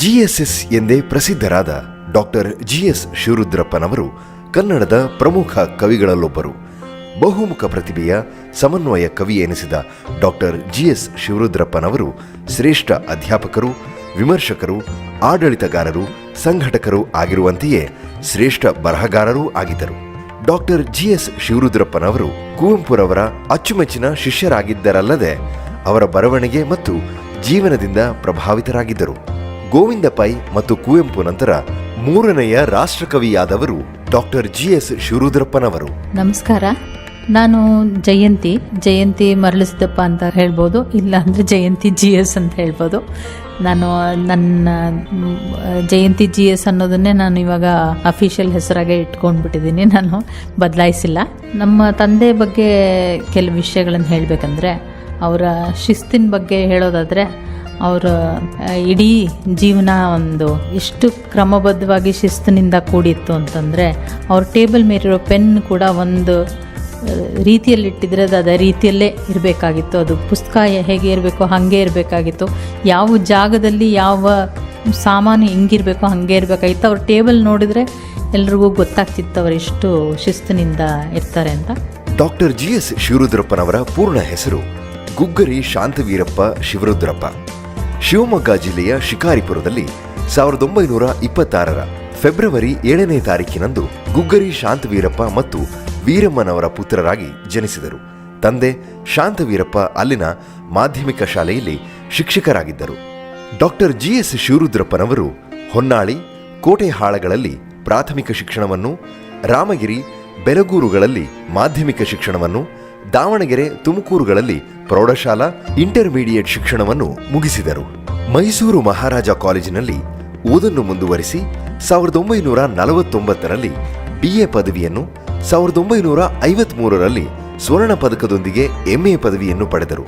GSS ಎಂದೇ ಪ್ರಸಿದ್ಧರಾದ doctor GS ಶಿವರುದ್ರಪ್ಪನವರು ಕನ್ನಡದ ಪ್ರಮುಖ ಕವಿಗಳಲ್ಲೊಬ್ಬರು. ಬಹುಮುಖ ಪ್ರತಿಭೆಯ ಸಮನ್ವಯ ಕವಿ ಎನಿಸಿದ ಡಾಕ್ಟರ್ ಜಿಎಸ್ ಶಿವರುದ್ರಪ್ಪನವರು ಶ್ರೇಷ್ಠ ಅಧ್ಯಾಪಕರು, ವಿಮರ್ಶಕರು, ಆಡಳಿತಗಾರರು, ಸಂಘಟಕರು ಆಗಿರುವಂತೆಯೇ ಶ್ರೇಷ್ಠ ಬರಹಗಾರರೂ ಆಗಿದ್ದರು. ಡಾಕ್ಟರ್ ಜಿಎಸ್ ಶಿವರುದ್ರಪ್ಪನವರು ಕುವೆಂಪುರವರ ಅಚ್ಚುಮೆಚ್ಚಿನ ಶಿಷ್ಯರಾಗಿದ್ದರಲ್ಲದೆ ಅವರ ಬರವಣಿಗೆ ಮತ್ತು ಜೀವನದಿಂದ ಪ್ರಭಾವಿತರಾಗಿದ್ದರು. ಗೋವಿಂದ ಪೈ ಮತ್ತು ಕುವೆಂಪು ನಂತರ ಮೂರನೆಯ ರಾಷ್ಟ್ರಕವಿಯಾದವರು ಡಾಕ್ಟರ್ ಜಿ ಎಸ್ ಶಿವರುದ್ರಪ್ಪನವರು ನಮಸ್ಕಾರ. ನಾನು ಜಯಂತಿ ಜಯಂತಿ ಮರಳಿಸಿದಪ್ಪ ಅಂತ ಹೇಳ್ಬೋದು ಇಲ್ಲ ಅಂದರೆ ಜಯಂತಿ ಜಿ ಎಸ್ ಅಂತ ಹೇಳ್ಬೋದು. ನಾನು, ನನ್ನ, ಜಯಂತಿ ಜಿ ಎಸ್ ಅನ್ನೋದನ್ನೇ ನಾನು ಇವಾಗ ಅಫಿಷಿಯಲ್ ಹೆಸರಾಗೆ ಇಟ್ಕೊಂಡ್ಬಿಟ್ಟಿದ್ದೀನಿ, ನಾನು ಬದಲಾಯಿಸಿಲ್ಲ. ನಮ್ಮ ತಂದೆ ಬಗ್ಗೆ ಕೆಲವು ವಿಷಯಗಳನ್ನು ಹೇಳಬೇಕಂದ್ರೆ, ಅವರ ಶಿಸ್ತಿನ ಬಗ್ಗೆ ಹೇಳೋದಾದರೆ ಅವರ ಇಡೀ ಜೀವನ ಒಂದು ಎಷ್ಟು ಕ್ರಮಬದ್ಧವಾಗಿ ಶಿಸ್ತಿನಿಂದ ಕೂಡಿತ್ತು ಅಂತಂದರೆ ಅವ್ರ ಟೇಬಲ್ ಮೇಲಿರೋ ಪೆನ್ ಕೂಡ ಒಂದು ರೀತಿಯಲ್ಲಿ ಇಟ್ಟಿದ್ರೆ ಅದು ಅದೇ ರೀತಿಯಲ್ಲೇ ಇರಬೇಕಾಗಿತ್ತು. ಅದು ಪುಸ್ತಕ ಹೇಗೆ ಇರಬೇಕು ಹಾಗೆ ಇರಬೇಕಾಗಿತ್ತು. ಯಾವ ಜಾಗದಲ್ಲಿ ಯಾವ ಸಾಮಾನು ಹೆಂಗಿರಬೇಕೋ ಹಾಗೆ ಇರಬೇಕಾಗಿತ್ತು. ಅವ್ರ ಟೇಬಲ್ ನೋಡಿದರೆ ಎಲ್ರಿಗೂ ಗೊತ್ತಾಗ್ತಿತ್ತು ಅವರು ಎಷ್ಟು ಶಿಸ್ತಿನಿಂದ ಇರ್ತಾರೆ ಅಂತ. ಡಾಕ್ಟರ್ ಜಿ ಎಸ್ ಶಿವರುದ್ರಪ್ಪನವರ ಪೂರ್ಣ ಹೆಸರು ಗುಗ್ಗರಿ ಶಾಂತವೀರಪ್ಪ ಶಿವರುದ್ರಪ್ಪ. ಶಿವಮೊಗ್ಗ ಜಿಲ್ಲೆಯ ಶಿಕಾರಿಪುರದಲ್ಲಿ ಸಾವಿರದ ಒಂಬೈನೂರ ಇಪ್ಪತ್ತಾರರ ಫೆಬ್ರವರಿ ಏಳನೇ ತಾರೀಕಿನಂದು ಗುಗ್ಗರಿ ಶಾಂತವೀರಪ್ಪ ಮತ್ತು ವೀರಮ್ಮನವರ ಪುತ್ರರಾಗಿ ಜನಿಸಿದರು. ತಂದೆ ಶಾಂತವೀರಪ್ಪ ಅಲ್ಲಿನ ಮಾಧ್ಯಮಿಕ ಶಾಲೆಯಲ್ಲಿ ಶಿಕ್ಷಕರಾಗಿದ್ದರು. ಡಾಕ್ಟರ್ ಜಿಎಸ್ ಶಿವರುದ್ರಪ್ಪನವರು ಹೊನ್ನಾಳಿ ಕೋಟೆಹಾಳಗಳಲ್ಲಿ ಪ್ರಾಥಮಿಕ ಶಿಕ್ಷಣವನ್ನು, ರಾಮಗಿರಿ, ಬೆಲಗೂರುಗಳಲ್ಲಿ ಮಾಧ್ಯಮಿಕ ಶಿಕ್ಷಣವನ್ನು ದಾವಣಗೆರೆ ತುಮಕೂರುಗಳಲ್ಲಿ ಪ್ರೌಢಶಾಲಾ, ಇಂಟರ್ಮೀಡಿಯೇಟ್ ಶಿಕ್ಷಣವನ್ನು ಮುಗಿಸಿದರು. ಮೈಸೂರು ಮಹಾರಾಜ ಕಾಲೇಜಿನಲ್ಲಿ ಓದನ್ನು ಮುಂದುವರಿಸಿ ಸಾವಿರದ ಒಂಬೈನೂರ ನಲವತ್ತೊಂಬತ್ತರಲ್ಲಿ ಬಿಎ ಪದವಿಯನ್ನು, ಸಾವಿರದ ಒಂಬೈನೂರ ಐವತ್ಮೂರರಲ್ಲಿ ಸ್ವರ್ಣ ಪದಕದೊಂದಿಗೆ ಎಂಎ ಪದವಿಯನ್ನು ಪಡೆದರು.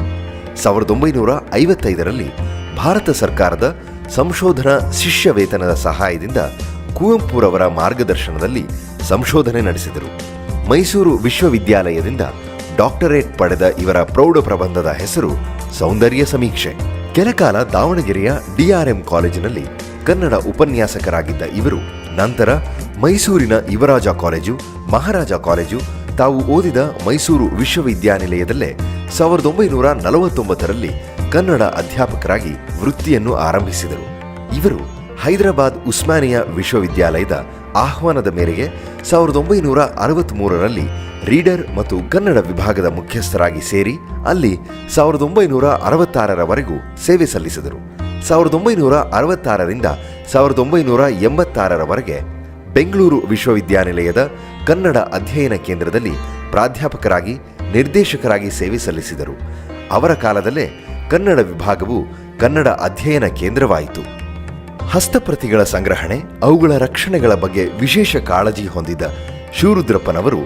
ಸಾವಿರದ ಒಂಬೈನೂರ ಐವತ್ತೈದರಲ್ಲಿ ಭಾರತ ಸರ್ಕಾರದ ಸಂಶೋಧನಾ ಶಿಷ್ಯ ವೇತನದ ಸಹಾಯದಿಂದ ಕುವೆಂಪುರವರ ಮಾರ್ಗದರ್ಶನದಲ್ಲಿ ಸಂಶೋಧನೆ ನಡೆಸಿದರು. ಮೈಸೂರು ವಿಶ್ವವಿದ್ಯಾಲಯದಿಂದ ಡಾಕ್ಟರೇಟ್ ಪಡೆದ ಇವರ ಪ್ರೌಢ ಪ್ರಬಂಧದ ಹೆಸರು ಸೌಂದರ್ಯ ಸಮೀಕ್ಷೆ. ಕೆಲಕಾಲ ದಾವಣಗೆರೆಯ ಡಿಆರ್ಎಂ ಕಾಲೇಜಿನಲ್ಲಿ ಕನ್ನಡ ಉಪನ್ಯಾಸಕರಾಗಿದ್ದ ಇವರು, ನಂತರ ಮೈಸೂರಿನ ಯುವರಾಜ ಕಾಲೇಜು, ಮಹಾರಾಜ ಕಾಲೇಜು, ತಾವು ಓದಿದ ಮೈಸೂರು ವಿಶ್ವವಿದ್ಯಾನಿಲಯದಲ್ಲೇ ಸಾವಿರದ ಒಂಬೈನೂರ ನಲವತ್ತೊಂಬತ್ತರಲ್ಲಿ ಕನ್ನಡ ಅಧ್ಯಾಪಕರಾಗಿ ವೃತ್ತಿಯನ್ನು ಆರಂಭಿಸಿದರು. ಇವರು ಹೈದರಾಬಾದ್ ಉಸ್ಮಾನಿಯಾ ವಿಶ್ವವಿದ್ಯಾಲಯದ ಆಹ್ವಾನದ ಮೇರೆಗೆ ಸಾವಿರದ ಒಂಬೈನೂರ ಅರವತ್ತ್ಮೂರರಲ್ಲಿ ರೀಡರ್ ಮತ್ತು ಕನ್ನಡ ವಿಭಾಗದ ಮುಖ್ಯಸ್ಥರಾಗಿ ಸೇರಿ ಅಲ್ಲಿ ಸಾವಿರದ ಒಂಬೈನೂರ ಅರವತ್ತಾರರವರೆಗೂ ಸೇವೆ ಸಲ್ಲಿಸಿದರು. ಸಾವಿರದ ಒಂಬೈನೂರ ಅರವತ್ತಾರರಿಂದ ಸಾವಿರದ ಒಂಬೈನೂರ ಎಂಬತ್ತಾರರವರೆಗೆ ಬೆಂಗಳೂರು ವಿಶ್ವವಿದ್ಯಾನಿಲಯದ ಕನ್ನಡ ಅಧ್ಯಯನ ಕೇಂದ್ರದಲ್ಲಿ ಪ್ರಾಧ್ಯಾಪಕರಾಗಿ, ನಿರ್ದೇಶಕರಾಗಿ ಸೇವೆ ಸಲ್ಲಿಸಿದರು. ಅವರ ಕಾಲದಲ್ಲೇ ಕನ್ನಡ ವಿಭಾಗವು ಕನ್ನಡ ಅಧ್ಯಯನ ಕೇಂದ್ರವಾಯಿತು. ಹಸ್ತಪ್ರತಿಗಳ ಸಂಗ್ರಹಣೆ, ಅವುಗಳ ರಕ್ಷಣೆಗಳ ಬಗ್ಗೆ ವಿಶೇಷ ಕಾಳಜಿ ಹೊಂದಿದ್ದ ಶಿವರುದ್ರಪ್ಪನವರು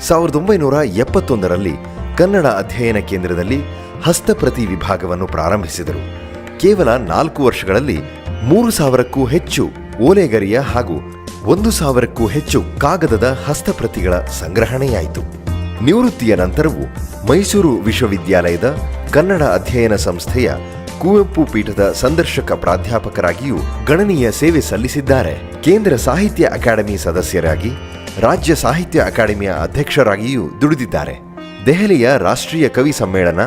ಸಾವಿರದ ಒಂಬೈನೂರ ಎಪ್ಪತ್ತೊಂದರಲ್ಲಿ ಕನ್ನಡ ಅಧ್ಯಯನ ಕೇಂದ್ರದಲ್ಲಿ ಹಸ್ತಪ್ರತಿ ವಿಭಾಗವನ್ನು ಪ್ರಾರಂಭಿಸಿದರು. ಕೇವಲ ನಾಲ್ಕು ವರ್ಷಗಳಲ್ಲಿ ಮೂರು ಸಾವಿರಕ್ಕೂ ಹೆಚ್ಚು ಓಲೆಗರಿಯ ಹಾಗೂ ಒಂದು ಸಾವಿರಕ್ಕೂ ಹೆಚ್ಚು ಕಾಗದದ ಹಸ್ತಪ್ರತಿಗಳ ಸಂಗ್ರಹಣೆಯಾಯಿತು. ನಿವೃತ್ತಿಯ ನಂತರವೂ ಮೈಸೂರು ವಿಶ್ವವಿದ್ಯಾಲಯದ ಕನ್ನಡ ಅಧ್ಯಯನ ಸಂಸ್ಥೆಯ ಕುವೆಂಪು ಪೀಠದ ಸಂದರ್ಶಕ ಪ್ರಾಧ್ಯಾಪಕರಾಗಿಯೂ ಗಣನೀಯ ಸೇವೆ ಸಲ್ಲಿಸಿದ್ದಾರೆ. ಕೇಂದ್ರ ಸಾಹಿತ್ಯ ಅಕಾಡೆಮಿ ಸದಸ್ಯರಾಗಿ, ರಾಜ್ಯ ಸಾಹಿತ್ಯ ಅಕಾಡೆಮಿಯ ಅಧ್ಯಕ್ಷರಾಗಿಯೂ ದುಡಿದಿದ್ದಾರೆ. ದೆಹಲಿಯ ರಾಷ್ಟ್ರೀಯ ಕವಿ ಸಮ್ಮೇಳನ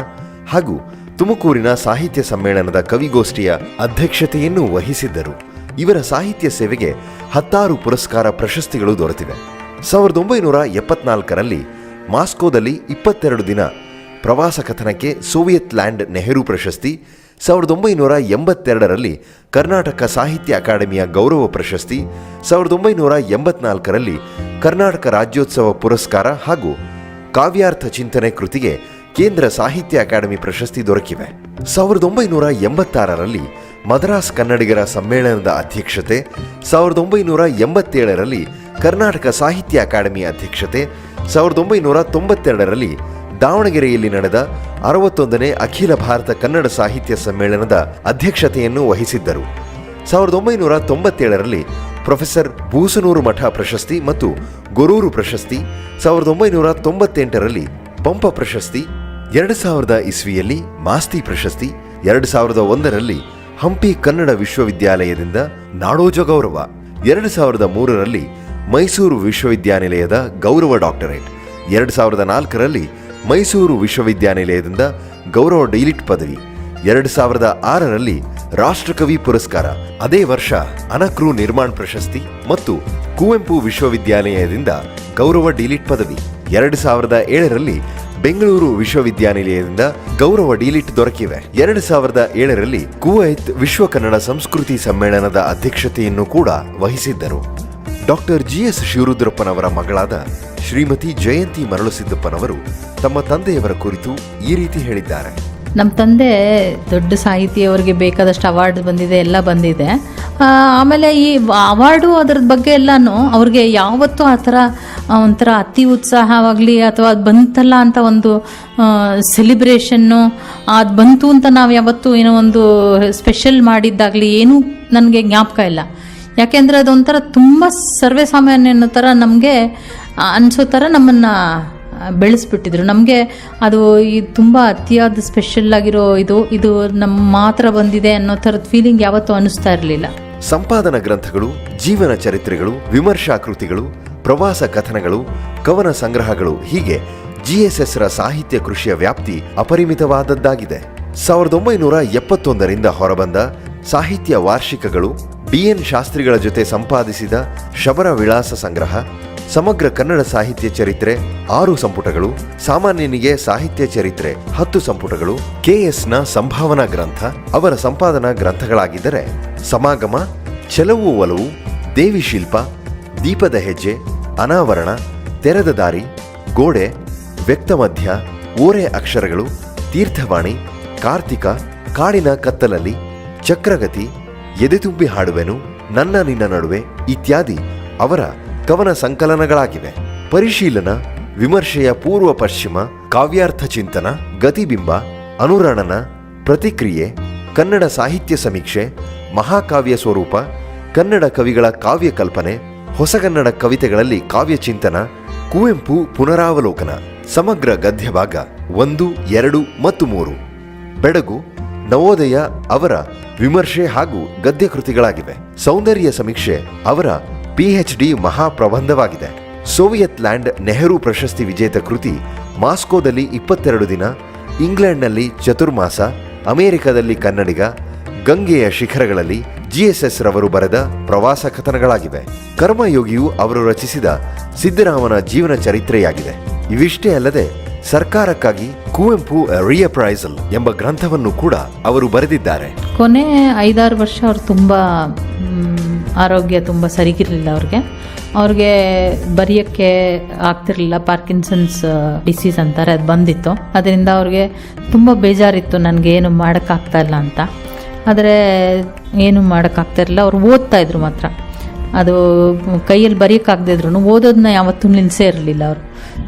ಹಾಗೂ ತುಮಕೂರಿನ ಸಾಹಿತ್ಯ ಸಮ್ಮೇಳನದ ಕವಿಗೋಷ್ಠಿಯ ಅಧ್ಯಕ್ಷತೆಯನ್ನು ವಹಿಸಿದ್ದರು. ಇವರ ಸಾಹಿತ್ಯ ಸೇವೆಗೆ ಹತ್ತಾರು ಪುರಸ್ಕಾರ ಪ್ರಶಸ್ತಿಗಳು ದೊರೆತಿವೆ. ಸಾವಿರದ ಒಂಬೈನೂರ ಎಪ್ಪತ್ನಾಲ್ಕರಲ್ಲಿ ಮಾಸ್ಕೋದಲ್ಲಿ ಇಪ್ಪತ್ತೆರಡು ದಿನ ಪ್ರವಾಸ ಕಥನಕ್ಕೆ ಸೋವಿಯತ್ ಲ್ಯಾಂಡ್ ನೆಹರು ಪ್ರಶಸ್ತಿ ಸಾವಿರದ ಒಂಬೈನೂರ ಎಂಬತ್ತೆರಡರಲ್ಲಿ ಕರ್ನಾಟಕ ಸಾಹಿತ್ಯ ಅಕಾಡೆಮಿಯ ಗೌರವ ಪ್ರಶಸ್ತಿ, ಸಾವಿರದ ಒಂಬೈನೂರ ಎಂಬತ್ನಾಲ್ಕರಲ್ಲಿ ಕರ್ನಾಟಕ ರಾಜ್ಯೋತ್ಸವ ಪುರಸ್ಕಾರ ಹಾಗೂ ಕಾವ್ಯಾರ್ಥ ಚಿಂತನೆ ಕೃತಿಗೆ ಕೇಂದ್ರ ಸಾಹಿತ್ಯ ಅಕಾಡೆಮಿ ಪ್ರಶಸ್ತಿ ದೊರಕಿವೆ. ಸಾವಿರದ ಒಂಬೈನೂರ ಎಂಬತ್ತಾರರಲ್ಲಿ ಮದ್ರಾಸ್ ಕನ್ನಡಿಗರ ಸಮ್ಮೇಳನದ ಅಧ್ಯಕ್ಷತೆ, ಸಾವಿರದ ಒಂಬೈನೂರ ಎಂಬತ್ತೇಳರಲ್ಲಿ ಕರ್ನಾಟಕ ಸಾಹಿತ್ಯ ಅಕಾಡೆಮಿ ಅಧ್ಯಕ್ಷತೆ, ಸಾವಿರದ ಒಂಬೈನೂರ ತೊಂಬತ್ತೆರಡರಲ್ಲಿ ದಾವಣಗೆರೆಯಲ್ಲಿ ನಡೆದ ಅರವತ್ತೊಂದನೇ ಅಖಿಲ ಭಾರತ ಕನ್ನಡ ಸಾಹಿತ್ಯ ಸಮ್ಮೇಳನದ ಅಧ್ಯಕ್ಷತೆಯನ್ನು ವಹಿಸಿದ್ದರು. ಸಾವಿರದ ಒಂಬೈನೂರ ತೊಂಬತ್ತೇಳರಲ್ಲಿ ಪ್ರೊಫೆಸರ್ ಬೂಸನೂರು ಮಠ ಪ್ರಶಸ್ತಿ ಮತ್ತು ಗೊರೂರು ಪ್ರಶಸ್ತಿ, ಸಾವಿರದ ಒಂಬೈನೂರ ತೊಂಬತ್ತೆಂಟರಲ್ಲಿ ಪಂಪ ಪ್ರಶಸ್ತಿ, ಎರಡು ಸಾವಿರದ ಇಸ್ವಿಯಲ್ಲಿ ಮಾಸ್ತಿ ಪ್ರಶಸ್ತಿ, ಎರಡು ಸಾವಿರದ ಒಂದರಲ್ಲಿ ಹಂಪಿ ಕನ್ನಡ ವಿಶ್ವವಿದ್ಯಾಲಯದಿಂದ ನಾಡೋಜ ಗೌರವ, ಎರಡು ಸಾವಿರದ ಮೂರರಲ್ಲಿ ಮೈಸೂರು ವಿಶ್ವವಿದ್ಯಾನಿಲಯದ ಗೌರವ ಡಾಕ್ಟರೇಟ್, ಎರಡು ಸಾವಿರದ ನಾಲ್ಕರಲ್ಲಿ ಮೈಸೂರು ವಿಶ್ವವಿದ್ಯಾನಿಲಯದಿಂದ ಗೌರವ ಡೈಲಿಟ್ ಪದವಿ. ಎರಡು ಸಾವಿರದ ಆರರಲ್ಲಿ ರಾಷ್ಟ್ರಕವಿ ಪುರಸ್ಕಾರ. ಅದೇ ವರ್ಷ ಅನಕ್ರು ನಿರ್ಮಾಣ್ ಪ್ರಶಸ್ತಿ ಮತ್ತು ಕುವೆಂಪು ವಿಶ್ವವಿದ್ಯಾನಿಲಯದಿಂದ ಗೌರವ ಡಿಲಿಟ್ ಪದವಿ. ಎರಡು ಸಾವಿರದ ಏಳರಲ್ಲಿ ಬೆಂಗಳೂರು ವಿಶ್ವವಿದ್ಯಾನಿಲಯದಿಂದ ಗೌರವ ಡಿಲಿಟ್ ದೊರಕಿವೆ. ಎರಡು ಸಾವಿರದ ಏಳರಲ್ಲಿ ಕುವೈತ್ ವಿಶ್ವ ಕನ್ನಡ ಸಂಸ್ಕೃತಿ ಸಮ್ಮೇಳನದ ಅಧ್ಯಕ್ಷತೆಯನ್ನು ಕೂಡ ವಹಿಸಿದ್ದರು. ಡಾಕ್ಟರ್ ಜಿ ಎಸ್ ಶಿವರುದ್ರಪ್ಪನವರ ಮಗಳಾದ ಶ್ರೀಮತಿ ಜಯಂತಿ ಮರಳುಸಿದ್ದಪ್ಪನವರು ತಮ್ಮ ತಂದೆಯವರ ಕುರಿತು ಈ ರೀತಿ ಹೇಳಿದ್ದಾರೆ. ನಮ್ಮ ತಂದೆ ದೊಡ್ಡ ಸಾಹಿತಿಯವರಿಗೆ ಬೇಕಾದಷ್ಟು ಅವಾರ್ಡ್ ಬಂದಿದೆ, ಎಲ್ಲ ಬಂದಿದೆ. ಆಮೇಲೆ ಈ ಅವಾರ್ಡು ಅದ್ರ ಬಗ್ಗೆ ಎಲ್ಲನೂ ಅವ್ರಿಗೆ ಯಾವತ್ತೂ ಆ ಥರ ಒಂಥರ ಅತಿ ಉತ್ಸಾಹವಾಗಲಿ ಅಥವಾ ಅದು ಬಂತಲ್ಲ ಅಂತ ಒಂದು ಸೆಲಿಬ್ರೇಷನ್ನು ಅದು ಬಂತು ಅಂತ ನಾವು ಯಾವತ್ತೂ ಏನೋ ಒಂದು ಸ್ಪೆಷಲ್ ಮಾಡಿದ್ದಾಗಲಿ ಏನೂ ನನಗೆ ಜ್ಞಾಪಕ ಇಲ್ಲ. ಯಾಕೆಂದರೆ ಅದೊಂಥರ ತುಂಬ ಸರ್ವೇ ಸಾಮಾನ್ಯ ಅನ್ನೋ ಥರ ನಮಗೆ ಅನಿಸೋ ಥರ ನಮ್ಮನ್ನು ಬೆಳೆಸ್ಬಿಟ್ಟಿದ್ರು. ನಮಗೆ ಅದು ಈ ತುಂಬ ಅತಿಯಾದ ಸ್ಪೆಷಲ್ ಆಗಿರೋ ಇದು ಇದು ನಮ್ಮ ಮಾತ್ರ ಬಂದಿದೆ ಅನ್ನೋ ಥರದ ಫೀಲಿಂಗ್ ಯಾವತ್ತೂ ಅನಿಸ್ತಾ ಇರಲಿಲ್ಲ. ಸಂಪಾದನಾ ಗ್ರಂಥಗಳು, ಜೀವನ ಚರಿತ್ರೆಗಳು, ವಿಮರ್ಶಾ ಕೃತಿಗಳು, ಪ್ರವಾಸ ಕಥನಗಳು, ಕವನ ಸಂಗ್ರಹಗಳು, ಹೀಗೆ ಜಿಎಸ್ಎಸ್ರ ಸಾಹಿತ್ಯ ಕೃಷಿಯ ವ್ಯಾಪ್ತಿ ಅಪರಿಮಿತವಾದದ್ದಾಗಿದೆ. ಸಾವಿರದ ಒಂಬೈನೂರ ಎಪ್ಪತ್ತೊಂದರಿಂದ ಹೊರಬಂದ ಸಾಹಿತ್ಯ ವಾರ್ಷಿಕಗಳು ಬಿಎನ್ ಶಾಸ್ತ್ರಿಗಳ ಜೊತೆ ಸಂಪಾದಿಸಿದ ಶಬರ ವಿಳಾಸ ಸಂಗ್ರಹ, ಸಮಗ್ರ ಕನ್ನಡ ಸಾಹಿತ್ಯ ಚರಿತ್ರೆ ಆರು ಸಂಪುಟಗಳು, ಸಾಮಾನ್ಯನಿಗೆ ಸಾಹಿತ್ಯ ಚರಿತ್ರೆ ಹತ್ತು ಸಂಪುಟಗಳು ಕೆಎಸ್ನ ಸಂಭಾವನಾ ಗ್ರಂಥ, ಅವರ ಸಂಪಾದನಾ ಗ್ರಂಥಗಳಾಗಿದ್ದರೆ ಸಮಾಗಮ ಚೆಲವು ಒಲವು, ದೇವಿ ಶಿಲ್ಪ, ದೀಪದ ಹೆಜ್ಜೆ, ಅನಾವರಣ, ತೆರೆದ ದಾರಿ, ಗೋಡೆ ವ್ಯಕ್ತಮಧ್ಯ ಓರೆ ಅಕ್ಷರಗಳು, ತೀರ್ಥವಾಣಿ, ಕಾರ್ತಿಕ, ಕಾಡಿನ ಕತ್ತಲಲ್ಲಿ, ಚಕ್ರಗತಿ ಎದೆತುಂಬಿ ಹಾಡುವೆನು, ನನ್ನ ನಿನ್ನ ನಡುವೆ ಇತ್ಯಾದಿ ಅವರ ಕವನ ಸಂಕಲನಗಳಾಗಿವೆ. ಪರಿಶೀಲನ, ವಿಮರ್ಶೆಯ ಪೂರ್ವ ಪಶ್ಚಿಮ, ಕಾವ್ಯಾರ್ಥ ಚಿಂತನ, ಗತಿಬಿಂಬ, ಅನುರಣನ, ಪ್ರತಿಕ್ರಿಯೆ, ಕನ್ನಡ ಸಾಹಿತ್ಯ ಸಮೀಕ್ಷೆ, ಮಹಾಕಾವ್ಯ ಸ್ವರೂಪ, ಕನ್ನಡ ಕವಿಗಳ ಕಾವ್ಯ ಕಲ್ಪನೆ ಹೊಸಗನ್ನಡ ಕವಿತೆಗಳಲ್ಲಿ ಕಾವ್ಯ ಚಿಂತನ, ಕುವೆಂಪು ಪುನರಾವಲೋಕನ, ಸಮಗ್ರ ಗದ್ಯಭಾಗ ಒಂದು, ಎರಡು ಮತ್ತು ಮೂರು. ಬೆಡಗು ನವೋದಯ ಅವರ ವಿಮರ್ಶೆ ಹಾಗೂ ಗದ್ಯ ಕೃತಿಗಳಾಗಿವೆ ಸೌಂದರ್ಯ ಸಮೀಕ್ಷೆ ಅವರ ಪಿಎಚ್ಡಿ ಮಹಾಪ್ರಬಂಧವಾಗಿದೆ. ಸೋವಿಯತ್ ಲ್ಯಾಂಡ್ ನೆಹರು ಪ್ರಶಸ್ತಿ ವಿಜೇತ ಕೃತಿ ಮಾಸ್ಕೋದಲ್ಲಿ ಇಪ್ಪತ್ತೆರಡು ದಿನ, ಇಂಗ್ಲೆಂಡ್ನಲ್ಲಿ ಚತುರ್ಮಾಸ, ಅಮೆರಿಕದಲ್ಲಿ ಕನ್ನಡಿಗ, ಗಂಗೆಯ ಶಿಖರಗಳಲ್ಲಿ ಜಿಎಸ್ಎಸ್ ರವರು ಬರೆದ ಪ್ರವಾಸ ಕಥನಗಳಾಗಿವೆ. ಕರ್ಮಯೋಗಿಯು ಅವರು ರಚಿಸಿದ ಸಿದ್ದರಾಮನ ಜೀವನ ಚರಿತ್ರೆಯಾಗಿದೆ. ಇವಿಷ್ಟೇ ಅಲ್ಲದೆ ಸರ್ಕಾರಕ್ಕಾಗಿ ಕುವೆಂಪು ರಿಯಪ್ರೈಸಲ್ ಎಂಬ ಗ್ರಂಥವನ್ನು ಕೂಡ ಅವರು ಬರೆದಿದ್ದಾರೆ. ಕೊನೆ ಐದಾರು ವರ್ಷ ಅವ್ರು ತುಂಬ ಆರೋಗ್ಯ ತುಂಬ ಸರಿಗಿರಲಿಲ್ಲ ಅವ್ರಿಗೆ. ಅವ್ರಿಗೆ ಬರೆಯೋಕ್ಕೆ ಆಗ್ತಿರ್ಲಿಲ್ಲ ಪಾರ್ಕಿನ್ಸನ್ಸ್ ಡಿಸೀಸ್ ಅಂತಾರೆ, ಅದು ಬಂದಿತ್ತು. ಅದರಿಂದ ಅವ್ರಿಗೆ ತುಂಬ ಬೇಜಾರಿತ್ತು, ನನಗೆ ಏನು ಮಾಡೋಕ್ಕಾಗ್ತಾ ಇಲ್ಲ ಅಂತ. ಆದರೆ ಏನು ಮಾಡೋಕ್ಕಾಗ್ತಾ ಇರಲಿಲ್ಲ, ಅವ್ರು ಓದ್ತಾ ಇದ್ರು ಮಾತ್ರ. ಅದು ಕೈಯಲ್ಲಿ ಬರೆಯೋಕ್ಕಾಗದಿದ್ರು ಓದೋದನ್ನ ಯಾವತ್ತೂ ನಿಲ್ಲಿಸೇ ಇರಲಿಲ್ಲ ಅವರು.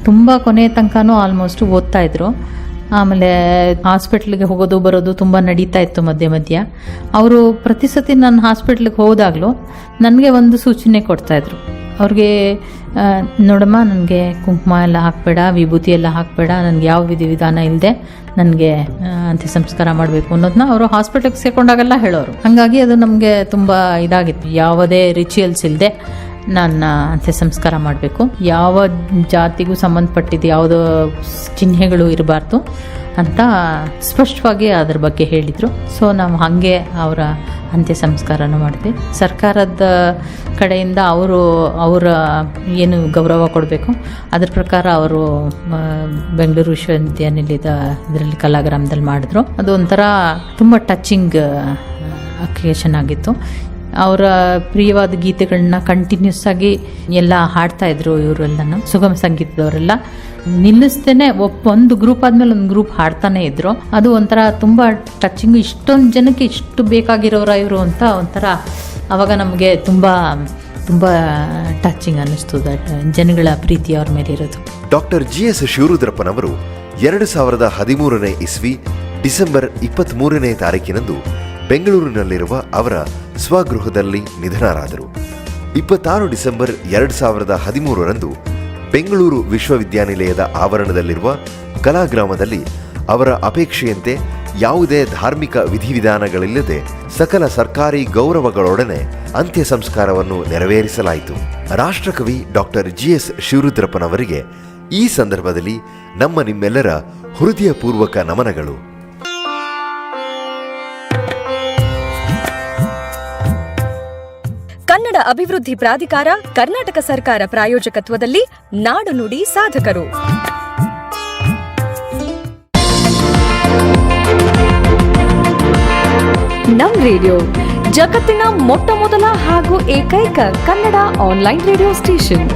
ತುಂಬ ಕೊನೆ ತನಕನೂ ಆಲ್ಮೋಸ್ಟ್ ಓದ್ತಾ ಇದ್ರು. ಆಮೇಲೆ ಹಾಸ್ಪಿಟ್ಲಿಗೆ ಹೋಗೋದು ಬರೋದು ತುಂಬ ನಡೀತಾ ಇತ್ತು ಮಧ್ಯೆ ಮಧ್ಯ. ಅವರು ಪ್ರತಿ ಸತಿ ನಾನು ಹಾಸ್ಪಿಟ್ಲಿಗೆ ಹೋದಾಗಲೂ ನನಗೆ ಒಂದು ಸೂಚನೆ ಕೊಡ್ತಾಯಿದ್ರು ಅವ್ರಿಗೆ ನೋಡಮ್ಮ, ನನಗೆ ಕುಂಕುಮ ಎಲ್ಲ ಹಾಕಬೇಡ, ವಿಭೂತಿ ಎಲ್ಲ ಹಾಕಬೇಡ, ನನಗೆ ಯಾವ ವಿಧಿ ವಿಧಾನ ಇಲ್ಲದೆ ನನಗೆ ಅಂತ್ಯ ಸಂಸ್ಕಾರ ಮಾಡಬೇಕು ಅನ್ನೋದನ್ನ ಅವರು ಹಾಸ್ಪಿಟಲ್ಗೆ ಸೇರ್ಕೊಂಡಾಗೆಲ್ಲ ಹೇಳೋರು. ಹಾಗಾಗಿ ಅದು ನಮಗೆ ತುಂಬ ಇದಾಗಿತ್ತು. ಯಾವುದೇ ರಿಚುಯಲ್ಸ್ ಇಲ್ಲದೆ ನನ್ನ ಅಂತ್ಯ ಸಂಸ್ಕಾರ ಮಾಡಬೇಕು. ಯಾವ ಜಾತಿಗೂ ಸಂಬಂಧಪಟ್ಟಿದ್ದು ಯಾವುದೋ ಚಿಹ್ನೆಗಳು ಇರಬಾರ್ದು ಅಂತ ಸ್ಪಷ್ಟವಾಗಿ ಅದ್ರ ಬಗ್ಗೆ ಹೇಳಿದರು. ಸೊ ನಾವು ಹಾಗೆ ಅವರ ಅಂತ್ಯ ಸಂಸ್ಕಾರನ ಮಾಡ್ತೀವಿ. ಸರ್ಕಾರದ ಕಡೆಯಿಂದ ಅವರು ಅವರ ಏನು ಗೌರವ ಕೊಡಬೇಕು, ಅದ್ರ ಪ್ರಕಾರ ಅವರು ಬೆಂಗಳೂರು ವಿಶ್ವವಿದ್ಯಾನಿಲಯದ ಇದರಲ್ಲಿ ಕಲಾಗ್ರಾಮದಲ್ಲಿ ಮಾಡಿದ್ರು. ಅದು ಒಂಥರ ತುಂಬ ಟಚಿಂಗ್ ಅಕೇಶನ್ ಆಗಿತ್ತು. ಅವರ ಪ್ರಿಯವಾದ ಗೀತೆಗಳನ್ನ ಕಂಟಿನ್ಯೂಸ್ ಆಗಿ ಎಲ್ಲ ಹಾಡ್ತಾ ಇದ್ರು ಇವರೆಲ್ಲನೂ ಸುಗಮ ಸಂಗೀತದವರೆಲ್ಲ. ನಿಲ್ಲಿಸ್ತೇನೆ ಒಂದು ಗ್ರೂಪ್ ಆದ್ಮೇಲೆ ಒಂದು ಗ್ರೂಪ್ ಹಾಡ್ತಾನೆ ಇದ್ರು. ಅದು ಒಂಥರ ತುಂಬಾ ಟಚಿಂಗ್ ಇಷ್ಟೊಂದು ಜನಕ್ಕೆ ಇಷ್ಟು ಬೇಕಾಗಿರೋರ ಇವರು ಅಂತ ಒಂಥರ ಅವಾಗ ನಮಗೆ ತುಂಬ ತುಂಬ ಟಚಿಂಗ್ ಅನ್ನಿಸ್ತು ದಟ್ ಜನಗಳ ಪ್ರೀತಿ ಅವ್ರ ಮೇಲೆ ಇರೋದು. ಡಾಕ್ಟರ್ ಜಿ ಎಸ್ ಶಿವರುದ್ರಪ್ಪನವರು ಎರಡು ಸಾವಿರದ ಹದಿಮೂರನೇ ಇಸ್ವಿ ಡಿಸೆಂಬರ್ ಇಪ್ಪತ್ತ್ಮೂರನೇ ತಾರೀಕಿನಂದು ಬೆಂಗಳೂರಿನಲ್ಲಿರುವ ಅವರ ಸ್ವಗೃಹದಲ್ಲಿ ನಿಧನರಾದರು. ಇಪ್ಪತ್ತಾರು ಡಿಸೆಂಬರ್ ಎರಡು ಸಾವಿರದ ಹದಿಮೂರರಂದು ಬೆಂಗಳೂರು ವಿಶ್ವವಿದ್ಯಾನಿಲಯದ ಆವರಣದಲ್ಲಿರುವ ಕಲಾಗ್ರಾಮದಲ್ಲಿ ಅವರ ಅಪೇಕ್ಷೆಯಂತೆ ಯಾವುದೇ ಧಾರ್ಮಿಕ ವಿಧಿವಿಧಾನಗಳಿಲ್ಲದೆ ಸಕಲ ಸರ್ಕಾರಿ ಗೌರವಗಳೊಡನೆ ಅಂತ್ಯ ಸಂಸ್ಕಾರವನ್ನು ನೆರವೇರಿಸಲಾಯಿತು. ರಾಷ್ಟ್ರಕವಿ ಡಾಕ್ಟರ್ ಜಿ ಎಸ್ ಶಿವರುದ್ರಪ್ಪನವರಿಗೆ ಈ ಸಂದರ್ಭದಲ್ಲಿ ನಮ್ಮ ನಿಮ್ಮೆಲ್ಲರ ಹೃದಯಪೂರ್ವಕ ನಮನಗಳು. ಕನ್ನಡ ಅಭಿವೃದ್ಧಿ ಪ್ರಾಧಿಕಾರ ಕರ್ನಾಟಕ ಸರ್ಕಾರ ಪ್ರಾಯೋಜಕತ್ವದಲ್ಲಿ ನಾಡು ನುಡಿ ಸಾಧಕರು. ನಮ್ ರೇಡಿಯೋ, ಜಗತ್ತಿನ ಮೊಟ್ಟ ಮೊದಲ ಹಾಗೂ ಏಕೈಕ ಕನ್ನಡ ಆನ್ಲೈನ್ ರೇಡಿಯೋ ಸ್ಟೇಷನ್.